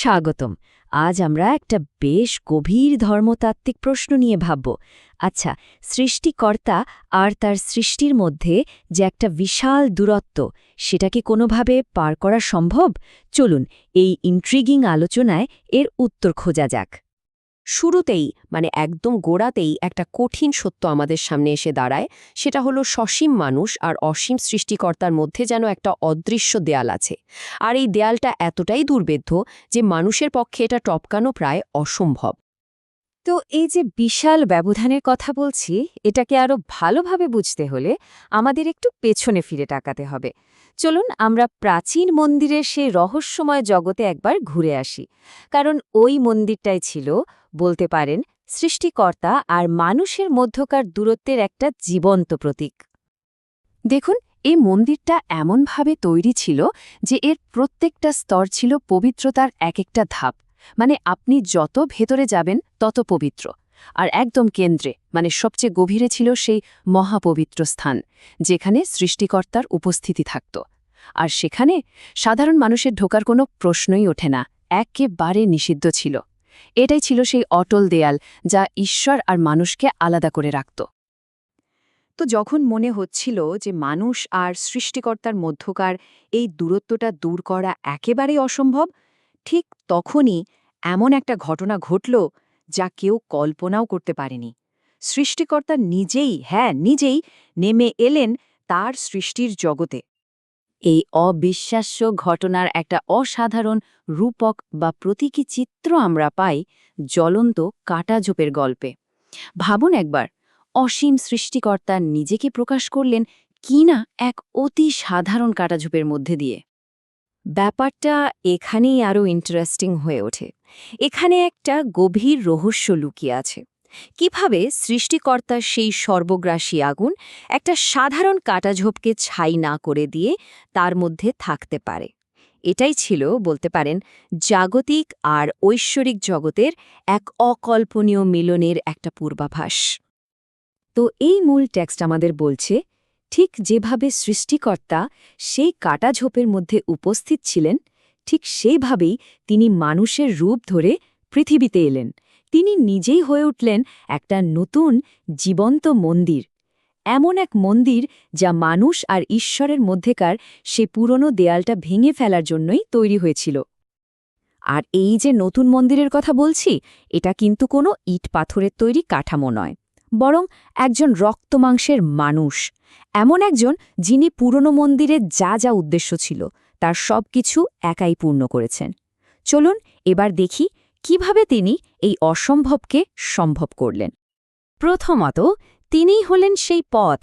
স্বাগতম। আজ আমরা একটা বেশ গভীর ধর্মতাত্ত্বিক প্রশ্ন নিয়ে ভাবব। আচ্ছা সৃষ্টিকর্তা আর তার সৃষ্টির মধ্যে যে একটা বিশাল দূরত্ব, সেটা কি কোনোভাবে পার করা সম্ভব? চলুন, এই ইন্ট্রিগিং আলোচনায় এর উত্তর খোঁজা যাক। শুরুতেই মানে একদম গোড়াতেই একটা কঠিন সত্য আমাদের সামনে এসে দাঁড়ায়, সেটা হলো সসীম মানুষ আর অসীম সৃষ্টিকর্তার মধ্যে যেন একটা অদৃশ্য দেয়াল আছে। আর এই দেয়ালটা এতটাই দুর্বেদ্য যে মানুষের পক্ষে এটা টপকানো প্রায় অসম্ভব। তো এই যে বিশাল ব্যবধানের কথা বলছি, এটাকে আরও ভালোভাবে বুঝতে হলে আমাদের একটু পেছনে ফিরে টাকাতে হবে। চলুন আমরা প্রাচীন মন্দিরের সেই রহস্যময় জগতে একবার ঘুরে আসি। কারণ ওই মন্দিরটাই ছিল, বলতে পারেন, সৃষ্টিকর্তা আর মানুষের মধ্যকার দূরত্বের একটা জীবন্ত প্রতীক। দেখুন, এই মন্দিরটা এমনভাবে তৈরি ছিল যে এর প্রত্যেকটা স্তর ছিল পবিত্রতার এক একটা ধাপ। মানে আপনি যত ভেতরে যাবেন, তত পবিত্র। আর একদম কেন্দ্রে মানে সবচেয়ে গভীরে ছিল সেই মহাপবিত্র স্থান, যেখানে সৃষ্টিকর্তার উপস্থিতি থাকত। আর সেখানে সাধারণ মানুষের ঢোকার কোনো প্রশ্নই ওঠে না, একেবারে নিষিদ্ধ ছিল। এটাই ছিল সেই অটল দেয়াল যা ঈশ্বর আর মানুষকে আলাদা করে রাখত। তো যখন মনে হচ্ছিল যে মানুষ আর সৃষ্টিকর্তার মধ্যকার এই দূরত্বটা দূর করা একেবারেই অসম্ভব ঠিক তখনই এমন একটা ঘটনা ঘটল যা কেউ কল্পনাও করতে পারেনি। সৃষ্টিকর্তা নিজেই হ্যাঁ নিজেই নেমে এলেন তার সৃষ্টির জগতে। এই অবিশ্বাস্য ঘটনার একটা অসাধারণ রূপক বা প্রতীকী চিত্র আমরা পাই জ্বলন্ত কাটাঝোপের গল্পে। ভাবুন একবার, অসীম সৃষ্টিকর্তা নিজেকে প্রকাশ করলেন কি না এক অতি সাধারণ কাটাঝোপের মধ্যে দিয়ে। ব্যাপারটা এখানেই আরও ইন্টারেস্টিং হয়ে ওঠে। এখানে একটা গভীর রহস্য লুকিয়ে আছে। কীভাবে সৃষ্টিকর্তার সেই সর্বগ্রাসী আগুন একটা সাধারণ কাটাঝোপকে ছাই না করে দিয়ে তার মধ্যে থাকতে পারে। এটাই ছিল বলতে পারেন জাগতিক আর ঐশ্বরিক জগতের এক অকল্পনীয় মিলনের একটা পূর্বাভাস। তো এই মূল টেক্সট আমাদের বলছে ঠিক যেভাবে সৃষ্টিকর্তা সেই কাটাঝোপের মধ্যে উপস্থিত ছিলেন, ঠিক সেইভাবেই তিনি মানুষের রূপ ধরে পৃথিবীতে এলেন। তিনি নিজেই হয়ে উঠলেন একটা নতুন, জীবন্ত মন্দির। এমন এক মন্দির যা মানুষ আর ঈশ্বরের মধ্যেকার সে পুরনো দেয়ালটা ভেঙে ফেলার জন্যই তৈরি হয়েছিল। আর এই যে নতুন মন্দিরের কথা বলছি, এটা কিন্তু কোনো ইট পাথরের তৈরি কাঠামো নয়, বরং একজন রক্তমাংসের মানুষ। এমন একজন যিনি পুরনো মন্দিরের যা যা উদ্দেশ্য ছিল, তার সব কিছু একাই পূর্ণ করেছেন। চলুন এবার দেখি কীভাবে তিনি এই অসম্ভবকে সম্ভব করলেন। প্রথমত, তিনিই হলেন সেই পথ,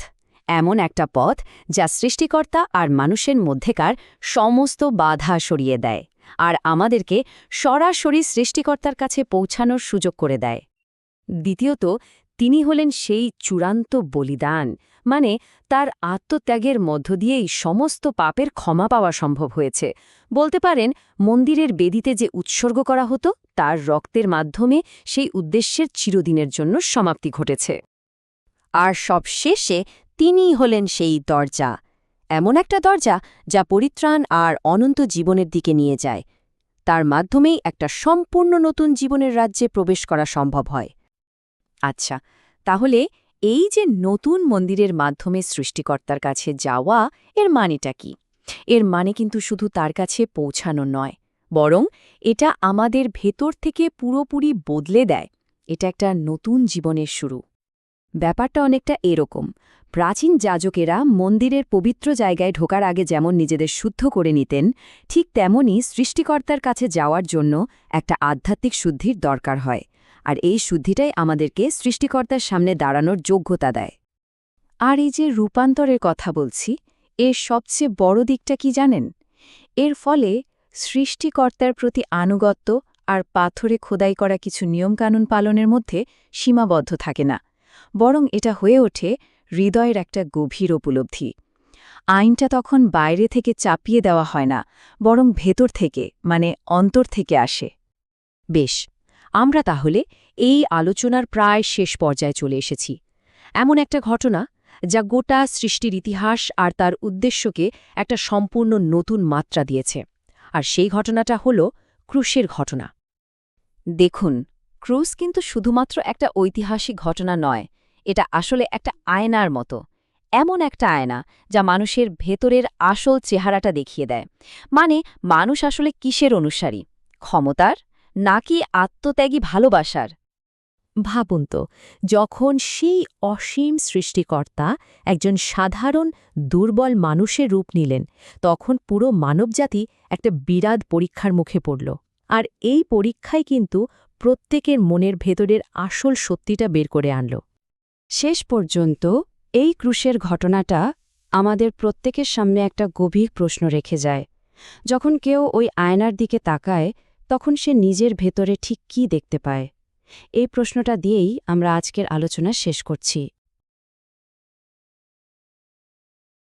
এমন একটা পথ যা সৃষ্টিকর্তা আর মানুষের মধ্যেকার সমস্ত বাধা সরিয়ে দেয় আর আমাদেরকে সরাসরি সৃষ্টিকর্তার কাছে পৌঁছানোর সুযোগ করে দেয়। দ্বিতীয়ত তিনি হলেন সেই চূড়ান্ত বলিদান মানে তার আত্মত্যাগের মধ্য দিয়েই সমস্ত পাপের ক্ষমা পাওয়া সম্ভব হয়েছে। বলতে পারেন, মন্দিরের বেদিতে যে উৎসর্গ করা হতো, তার রক্তের মাধ্যমে সেই উদ্দেশ্যের চিরদিনের জন্য সমাপ্তি ঘটেছে। আর সবশেষে তিনিই হলেন সেই দরজা, এমন একটা দরজা যা পরিত্রাণ আর অনন্ত জীবনের দিকে নিয়ে যায়। তার মাধ্যমেই একটা সম্পূর্ণ নতুন জীবনের রাজ্যে প্রবেশ করা সম্ভব হয়। আচ্ছা তাহলে এই যে নতুন মন্দিরের মাধ্যমে সৃষ্টিকর্তার কাছে যাওয়া, এর মানেটা কি? এর মানে কিন্তু শুধু তার কাছে পৌঁছানো নয়, বরং এটা আমাদের ভেতর থেকে পুরোপুরি বদলে দেয়। এটা একটা নতুন জীবনের শুরু। ব্যাপারটা অনেকটা এরকম। প্রাচীন যাজকেরা মন্দিরের পবিত্র জায়গায় ঢোকার আগে যেমন নিজেদের শুদ্ধ করে নিতেন, ঠিক তেমনই সৃষ্টিকর্তার কাছে যাওয়ার জন্য একটা আধ্যাত্মিক শুদ্ধির দরকার হয়। আর এই শুদ্ধিটাই আমাদেরকে সৃষ্টিকর্তার সামনে দাঁড়ানোর যোগ্যতা দেয়। আর এই যে রূপান্তরের কথা বলছি, এর সবচেয়ে বড় দিকটা কি জানেন? এর ফলে সৃষ্টিকর্তার প্রতি আনুগত্য আর পাথরে খোদাই করা কিছু নিয়মকানুন পালনের মধ্যে সীমাবদ্ধ থাকে না, বরং এটা হয়ে ওঠে হৃদয়ের একটা গভীর উপলব্ধি। আইনটা তখন বাইরে থেকে চাপিয়ে দেওয়া হয় না, বরং ভেতর থেকে মানে অন্তর থেকে আসে। বেশ আমরা তাহলে এই আলোচনার প্রায় শেষ পর্যায়ে চলে এসেছি। এমন একটা ঘটনা যা গোটা সৃষ্টির ইতিহাস আর তার উদ্দেশ্যকে একটা সম্পূর্ণ নতুন মাত্রা দিয়েছে। আর সেই ঘটনাটা হল ক্রুশের ঘটনা। দেখুন ক্রুজ কিন্তু শুধুমাত্র একটা ঐতিহাসিক ঘটনা নয়, এটা আসলে একটা আয়নার মতো। এমন একটা আয়না যা মানুষের ভেতরের আসল চেহারাটা দেখিয়ে দেয়। মানে মানুষ আসলে কিসের অনুসারী? ক্ষমতার নাকি আত্মত্যাগী ভালোবাসার? ভাবুন তো, যখন সেই অসীম সৃষ্টিকর্তা একজন সাধারণ, দুর্বল মানুষের রূপ নিলেন, তখন পুরো মানবজাতি একটা বিরাট পরীক্ষার মুখে পড়ল। আর এই পরীক্ষায় কিন্তু প্রত্যেকের মনের ভেতরের আসল সত্যিটা বের করে আনল। শেষ পর্যন্ত এই ক্রুশের ঘটনাটা আমাদের প্রত্যেকের সামনে একটা গভীর প্রশ্ন রেখে যায়। যখন কেউ ওই আয়নার দিকে তাকায় তখন সে নিজের ভেতরে ঠিক কী দেখতে পায়? এই প্রশ্নটা দিয়েই আমরা আজকের আলোচনা শেষ করছি।